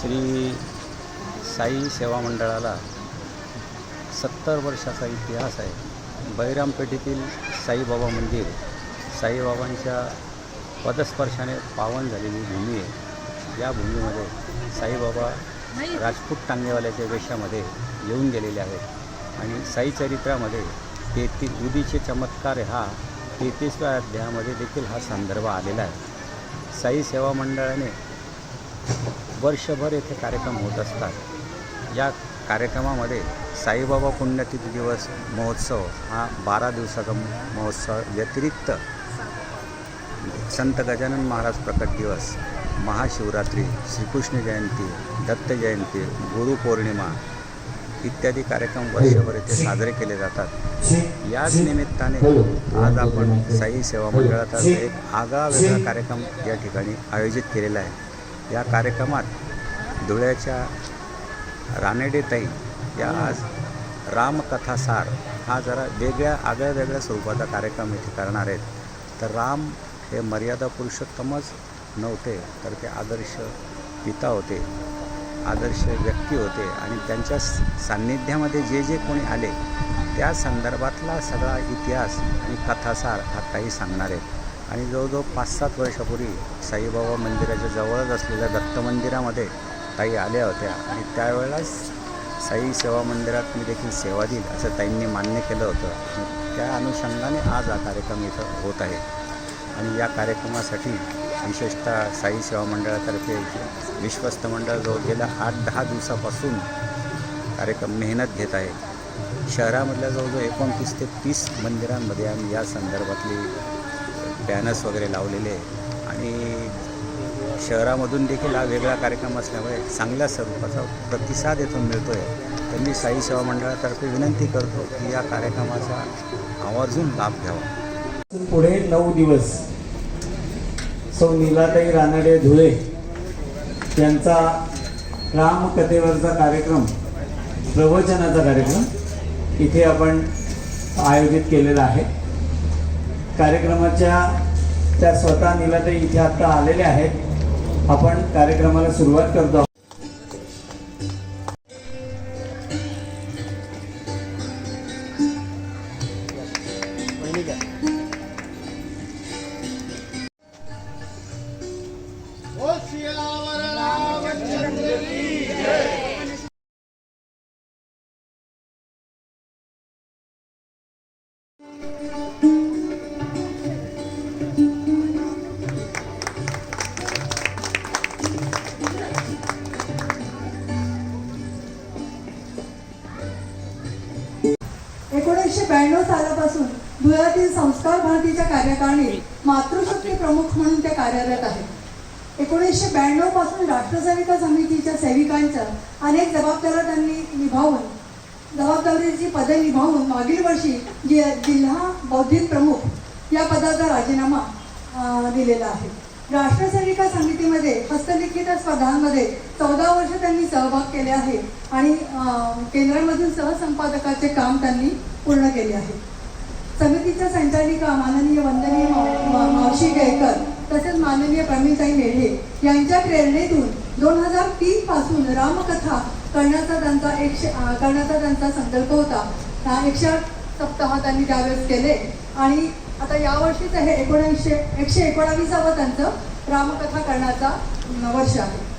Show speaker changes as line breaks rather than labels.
श्री साई सेवा मंडळाला सत्तर वर्षाचा इतिहास आहे. बैरामपेठेतील साईबाबा मंदिर साईबाबांच्या पदस्पर्शाने पावन झालेली भूमी आहे. या भूमीमध्ये साईबाबा राजपूत टांगेवाल्याच्या वेशामध्ये येऊन गेलेले आहेत आणि साई चरित्रामध्ये तेहतीस उदीचे चमत्कार हा तेहतीसव्या अध्यायामध्ये देखील हा संदर्भ आलेला आहे. साई सेवा मंडळाने वर्षभर येथे कार्यक्रम होत असतात. या कार्यक्रमामध्ये साईबाबा पुण्यतिथी दिवस महोत्सव हा बारा दिवसाचा महोत्सव व्यतिरिक्त संत गजानन महाराज प्रकट दिवस महाशिवरात्री श्रीकृष्ण जयंती दत्त जयंती गुरुपौर्णिमा इत्यादी कार्यक्रम वर्षभर येथे साजरे केले जातात. याच निमित्ताने आज आपण साई सेवा मंडळातर्फे एक आगळा वेगळा कार्यक्रम या ठिकाणी आयोजित केलेला आहे. या कार्यक्रमात धुळ्याच्या रानेडेताई या आज रामकथासार हा जरा वेगळ्या आगळ्या वेगळ्या स्वरूपाचा कार्यक्रम इथे करणार आहेत. तर राम हे मर्यादा पुरुषोत्तमच नव्हते तर ते आदर्श पिता होते आदर्श व्यक्ती होते आणि त्यांच्या स- सान्निध्यामध्ये जे जे कोणी आले त्या संदर्भातला सगळा इतिहास आणि कथासार हा काही सांगणार आहेत. आणि जवळजवळ पाच सात वर्षापूर्वी साईबाबा मंदिराच्या जवळच असलेल्या दत्त मंदिरामध्ये ताई आल्या होत्या. आणि त्यावेळेलाच साई सेवा मंदिरात मी देखील सेवा देईल असं ताईंनी मान्य केलं होतं. त्या अनुषंगाने आज हा कार्यक्रम इथं होत आहे. आणि या कार्यक्रमासाठी विशेषतः साई सेवा मंडळातर्फे विश्वस्त मंडळ जो गेल्या आठ दहा दिवसापासून कार्यक्रम मेहनत घेत आहे. शहरामधल्या जवळजवळ एकोणतीस ते तीस मंदिरांमध्ये आम्ही या संदर्भातली बॅनर्स वगैरे लावलेले आणि शहरामधून देखील हा वेगळा कार्यक्रम असल्यामुळे चांगल्या स्वरूपाचा प्रतिसाद येथून मिळतो आहे तर मी साई सेवा मंडळातर्फे विनंती करतो की या कार्यक्रमाचा आवर्जून लाभ घ्यावा.
पुढे नऊ दिवस सौ नीलाताई रानडे धुळे यांचा रामकथेवरचा कार्यक्रम प्रवचनाचा कार्यक्रम इथे आपण आयोजित केलेला आहे. कार्यक्रमाच्या त्या स्वतः नीलाताई इथे आता आलेल्या आहेत. आपण कार्यक्रमाला सुरुवात करतो.
एकोणीसशे ब्याण्णव सालापासून धुळ्यातील संस्कार भारतीच्या कार्यकारिणीत मातृशक्ती प्रमुख म्हणून त्या कार्यरत आहेत. एकोणीसशे ब्याण्णवपासून राष्ट्रसेविका समितीच्या सेविकांच्या अनेक जबाबदाऱ्या त्यांनी निभावून जबाबदारीची पदे निभावून मागील वर्षी जि जिल्हा बौद्धिक प्रमुख या पदाचा राजीनामा दिलेला आहे. राष्ट्रसेविका समितीमध्ये हस्तलिखित स्पर्धांमध्ये चौदा वर्ष त्यांनी सहभाग केले आहे आणि केंद्रामधून सहसंपादकाचे काम त्यांनी पूर्ण केले आहे. समितीच्या संचालिका माननीय वंदनीय मावशी केळकर तसेच माननीय प्रमीताई मेढे यांच्या प्रेरणेतून दोन हजार तीन पासून रामकथा करण्याचा त्यांचा एकशे करण्याचा त्यांचा संकल्प होता. हा एकशे सप्ताह त्यांनी त्यावेळेस केले आणि आता यावर्षीच हे एकोणऐंशी एकशे एकोणावीसावं त्यांचं रामकथा करण्याचा वर्ष आहे.